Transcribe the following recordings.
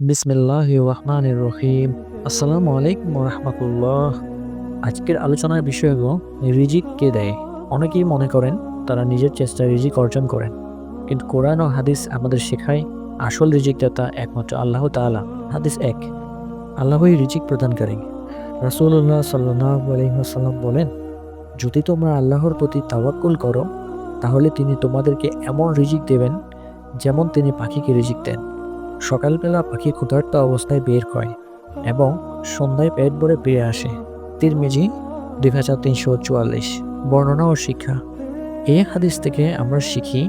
বিসমিল্লাহ রহমান রহিম আসসালামু আলাইকুম রহমতুল্লাহ আজকের আলোচনার বিষয় হলো রিজিক কে দেয়? অনেকেই মনে করেন তারা নিজের চেষ্টায় রিজিক অর্জন করেন। কিন্তু কোরআন ও হাদিস আমাদের শেখায় আসল রিজিক দাতা একমাত্র আল্লাহ তাআলা। হাদিস এক, আল্লাহই রিজিক প্রদানকারী। রাসূলুল্লাহ সাল্লাহ বলেন, যদি তোমরা আল্লাহর প্রতি তাওয়াক্কুল করো, তাহলে তিনি তোমাদেরকে এমন রিজিক দেবেন যেমন তিনি পাখিকে রিজিক দেন। সকালবেলা পাখি ক্ষুধার্ত অবস্থায় বের হয় এবং সন্ধ্যায় পেট ভরে ফিরে আসে। তিরমিজি, দুই হাজার তিনশো চুয়াল্লিশ, বর্ণনা ও শিক্ষা। এই হাদিস থেকে আমরা শিখি,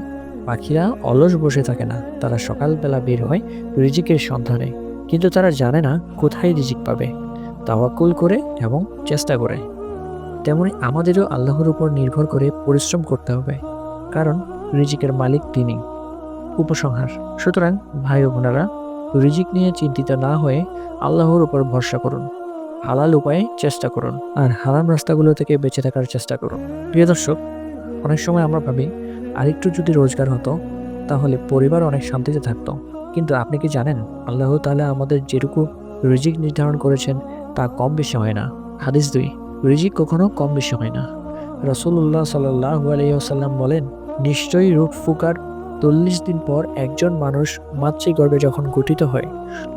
পাখিরা অলস বসে থাকে না, তারা সকালবেলা বের হয় রিজিকের সন্ধানে, কিন্তু তারা জানে না কোথায় রিজিক পাবে, তাওয়াক্কুল করে এবং চেষ্টা করে। তেমনি আমাদেরও আল্লাহর উপর নির্ভর করে পরিশ্রম করতে হবে, কারণ রিজিকের মালিক তিনি। উপসংহার। সুতরাং ভাই বোনেরা, রিজিক নিয়ে চিন্তিত না হয়ে আল্লাহর উপর ভরসা করুন। হালাল উপায়ে চেষ্টা করুন। আর হারাম রাস্তাগুলো থেকে বেঁচে থাকার চেষ্টা করুন। প্রিয় দর্শক, অনেক সময় আমরা ভাবি, আরেকটু যদি রোজগার হতো, তাহলে পরিবার অনেক শান্তিতে থাকতো। কিন্তু আপনি কি জানেন, আল্লাহ তাআলা আমাদের যেটুকু রিজিক নির্ধারণ করেছেন, তা কম বেশি হয় না। হাদিস দুই, রিজিক কখনো কম বেশি হয় না। রসুল্লাহ সাল্লাহ আলাইসাল্লাম বলেন, নিশ্চয়ই রূপ ফুকার চল্লিশ দিন পর একজন মানুষ মাতৃগর্ভে যখন গঠিত হয়,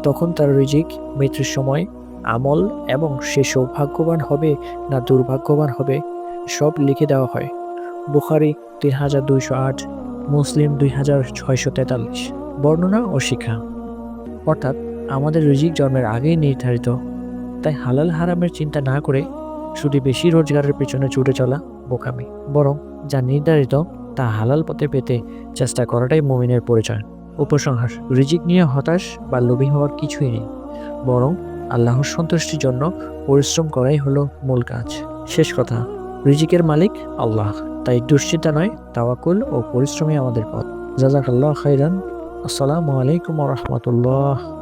তখন তার রিজিক, মৃত্যুর সময়, আমল এবং সে সৌভাগ্যবান হবে না দুর্ভাগ্যবান হবে, সব লিখে দেওয়া হয়। বুখারি তিন হাজার দুইশো আট, মুসলিম দুই হাজার ছয়শো তেতাল্লিশ। বর্ণনা ও শিক্ষা। অর্থাৎ, আমাদের রিজিক জন্মের আগেই নির্ধারিত। তাই হালাল হারামের চিন্তা না করে শুধু বেশি রোজগারের পেছনে ছুটে চলা বোকামি, বরং যা নির্ধারিত তা হালাল পথে পেতে চেষ্টা করাটাই মুমিনের পরিচয়। উপসংহার, রিজিক নিয়ে হতাশ বা লোভী হওয়ার কিছুই নেই। বরং আল্লাহর সন্তুষ্টির জন্য পরিশ্রম করাই হলো মূল কাজ। শেষ কথা, রিজিকের মালিক আল্লাহ। তাই দুশ্চিন্তা নয় তাওয়াকুল ও পরিশ্রমই আমাদের পথ। জাজাক আল্লাহ খাইরান আসসালামু আলাইকুম রহমতুল্লাহ।